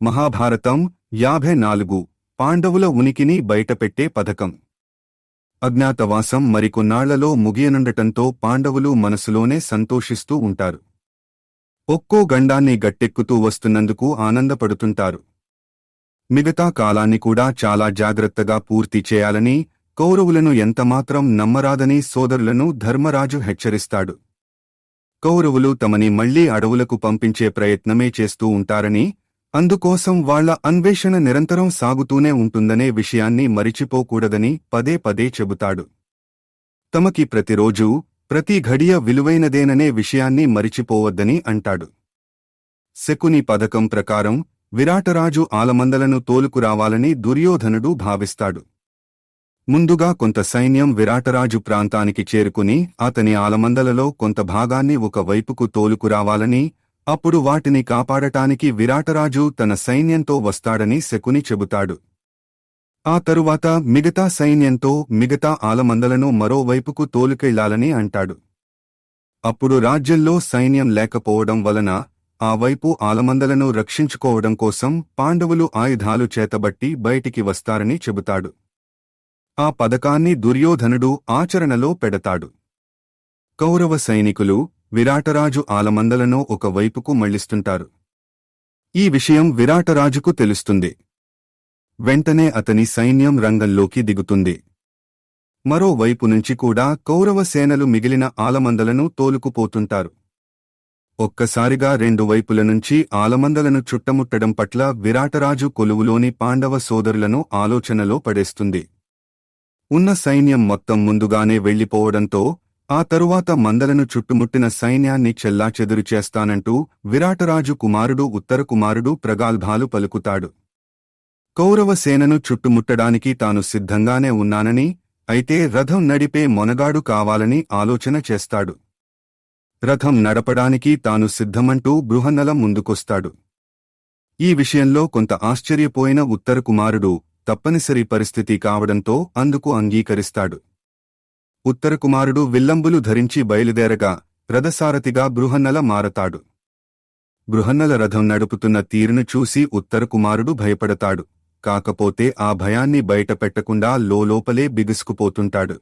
మహాభారతం యాభై నాలుగు. పాండవుల ఉనికిని బయటపెట్టే పథకం. అజ్ఞాతవాసం మరికొన్నాళ్ళలో ముగియనుండటంతో పాండవులు మనసులోనే సంతోషిస్తూ ఉంటారు. ఒక్కో గండాన్ని గట్టెక్కుతూ వస్తున్నందుకు ఆనందపడుతుంటారు. మిగతా కాలాన్ని కూడా చాలా జాగ్రత్తగా పూర్తి చేయాలని కౌరవులను ఎంతమాత్రం నమ్మరాదని సోదరులను ధర్మరాజు హెచ్చరిస్తాడు. కౌరవులు తమని మళ్ళీ అడవులకు పంపించే ప్రయత్నమే చేస్తూ ఉంటారని అందుకోసం వాళ్ళ అన్వేషణ నిరంతరం సాగుతూనే ఉంటుందనే విషయాన్ని మరిచిపోకూడదని పదే పదే చెబుతాడు. తమకి ప్రతిరోజూ ప్రతి ఘడియ విలువైనదేననే విషయాన్ని మరిచిపోవద్దని అంటాడు. శకుని పథకం ప్రకారం విరాటరాజు ఆలమందలను తోలుకురావాలని దుర్యోధనుడు భావిస్తాడు. ముందుగా కొంత సైన్యం విరాటరాజు ప్రాంతానికి చేరుకుని అతని ఆలమందలలో కొంత భాగాన్ని ఒక వైపుకు తోలుకురావాలని అప్పుడు వాటిని కాపాడటానికి విరాటరాజు తన సైన్యంతో వస్తాడని శకుని చెబుతాడు. ఆ తరువాత మిగతా సైన్యంతో మిగతా ఆలమందలను మరోవైపుకు తోలుకెళ్ళాలని అంటాడు. అప్పుడు రాజ్యంలో సైన్యం లేకపోవడం వలన ఆ వైపు ఆలమందలను రక్షించుకోవడం కోసం పాండవులు ఆయుధాలు చేతబట్టి బయటికి వస్తారని చెబుతాడు. ఆ పథకాన్ని దుర్యోధనుడు ఆచరణలో పెడతాడు. కౌరవ సైనికులు విరాటరాజు ఆలమందలను ఒక వైపుకు మళ్ళిస్తుంటారు ఈ విషయం విరాటరాజుకు తెలుస్తుంది. వెంటనే అతని సైన్యం రంగంలోకి దిగుతుంది. మరోవైపు నుంచి కూడా కౌరవ సేనలు మిగిలిన ఆలమందలను తోలుకుపోతుంటారు. ఒక్కసారిగా రెండు వైపుల నుంచి ఆలమందలను చుట్టముట్టడం పట్ల విరాటరాజు కొలువులోని పాండవ సోదరులను ఆలోచనలో పడేస్తుంది. ఉన్న సైన్యం మొత్తం ముందుగానే వెళ్ళిపోవడంతో ఆ తరువాత మందలను చుట్టుముట్టిన సైన్యాన్ని చెల్లాచెదురు చేస్తానంటూ విరాటరాజు కుమారుడు ఉత్తర కుమారుడు ప్రగాల్భాలు పలుకుతాడు. కౌరవ సేనను చుట్టుముట్టడానికి తాను సిద్ధంగానే ఉన్నానని అయితే రథం నడిపే మొనగాడు కావాలని ఆలోచన చేస్తాడు. రథం నడపడానికి తాను సిద్ధమంటూ బృహన్నలం ముందుకొస్తాడు. ఈ విషయంలో కొంత ఆశ్చర్యపోయిన ఉత్తర కుమారుడు తప్పనిసరి పరిస్థితి కావడంతో అందుకు అంగీకరిస్తాడు. ఉత్తరకుమారుడు విల్లంబులు ధరించి బయలుదేరగా రథసారథిగా బృహన్నల మారతాడు. బృహన్నల రథం నడుపుతున్న తీరును చూసి ఉత్తరకుమారుడు భయపడతాడు. కాకపోతే ఆ భయాన్ని బయటపెట్టకుండా లోలోపలే బిగుసుకుపోతుంటాడు.